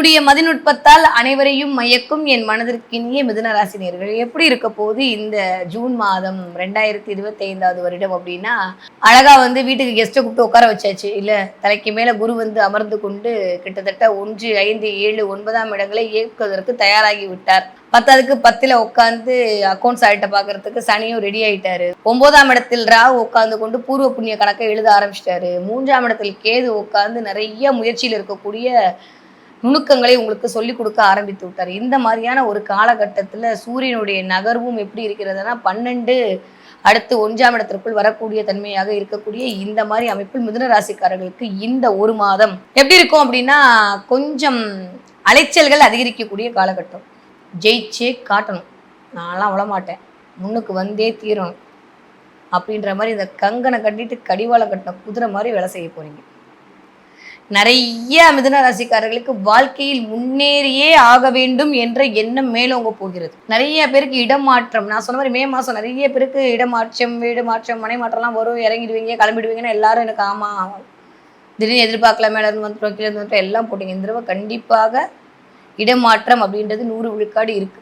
தன்னுடைய மதிநுட்பத்தால் அனைவரையும் மயக்கும் என் மனதிற்கினிய மிதுன ராசினியர்கள் எப்படி இருக்க போது இந்த ஜூன் மாதம் ரெண்டாயிரத்தி இருபத்தி ஐந்தாவது வருடம் அப்படின்னா அழகா வந்து வீட்டுக்கு கெஸ்ட்டை கூப்பிட்டு உட்கார வச்சாச்சு. இல்ல தலைக்கு மேல குரு வந்து அமர்ந்து கொண்டு கிட்டத்தட்ட ஒன்று ஐந்து ஏழு ஒன்பதாம் இடங்களை இயக்குவதற்கு தயாராகி விட்டார். பத்தாவதுக்கு பத்துல உட்காந்து அக்கௌண்ட்ஸ் ஆகிட்ட பாக்குறதுக்கு சனியும் ரெடி ஆயிட்டாரு. ஒன்பதாம் இடத்தில் ரா உட்காந்து கொண்டு பூர்வ புண்ணிய கணக்கை எழுத ஆரம்பிச்சிட்டாரு. மூன்றாம் இடத்தில் கேது உட்காந்து நிறைய முயற்சியில் இருக்கக்கூடிய நுணுக்கங்களை உங்களுக்கு சொல்லிக் கொடுக்க ஆரம்பித்து விட்டார். இந்த மாதிரியான ஒரு காலகட்டத்தில் சூரியனுடைய நகர்வும் எப்படி இருக்கிறதுனா பன்னெண்டு அடுத்து ஒன்றாம் இடத்திற்குள் வரக்கூடிய தன்மையாக இருக்கக்கூடிய இந்த மாதிரி அமைப்பில் மிதுன ராசிக்காரர்களுக்கு இந்த ஒரு மாதம் எப்படி இருக்கும் அப்படின்னா கொஞ்சம் அலைச்சல்கள் அதிகரிக்கக்கூடிய காலகட்டம். ஜெயிச்சே காட்டணும். நான்லாம் விழமாட்டேன் முன்னுக்கு வந்தே தீரணும். அப்படின்ற மாதிரி இந்த கங்கனை கட்டிட்டு கடிவாளம் கட்டின குதிரை மாதிரி வேலை செய்ய போறீங்க. நிறைய மிதுன ராசிக்காரர்களுக்கு வாழ்க்கையில் முன்னேறியே ஆக வேண்டும் என்ற எண்ணம் மேலோங்க போகிறது. நிறைய பேருக்கு இடமாற்றம் நான் சொன்ன மாதிரி மே மாதம் நிறைய பேருக்கு இடமாற்றம் வீடு மாற்றம் மனை மாற்றம்லாம் வரும். இறங்கிடுவீங்க கிளம்பிடுவீங்கன்னு எல்லாரும் எனக்கு ஆமா திடீர்னு எதிர்பார்க்கல மேல இருந்து வந்துட்டோம் கீழே இருந்து வந்துட்டோம் எல்லாம் போட்டீங்க. இந்த தடவை கண்டிப்பாக இடமாற்றம் அப்படின்றது நூறு விழுக்காடு இருக்கு.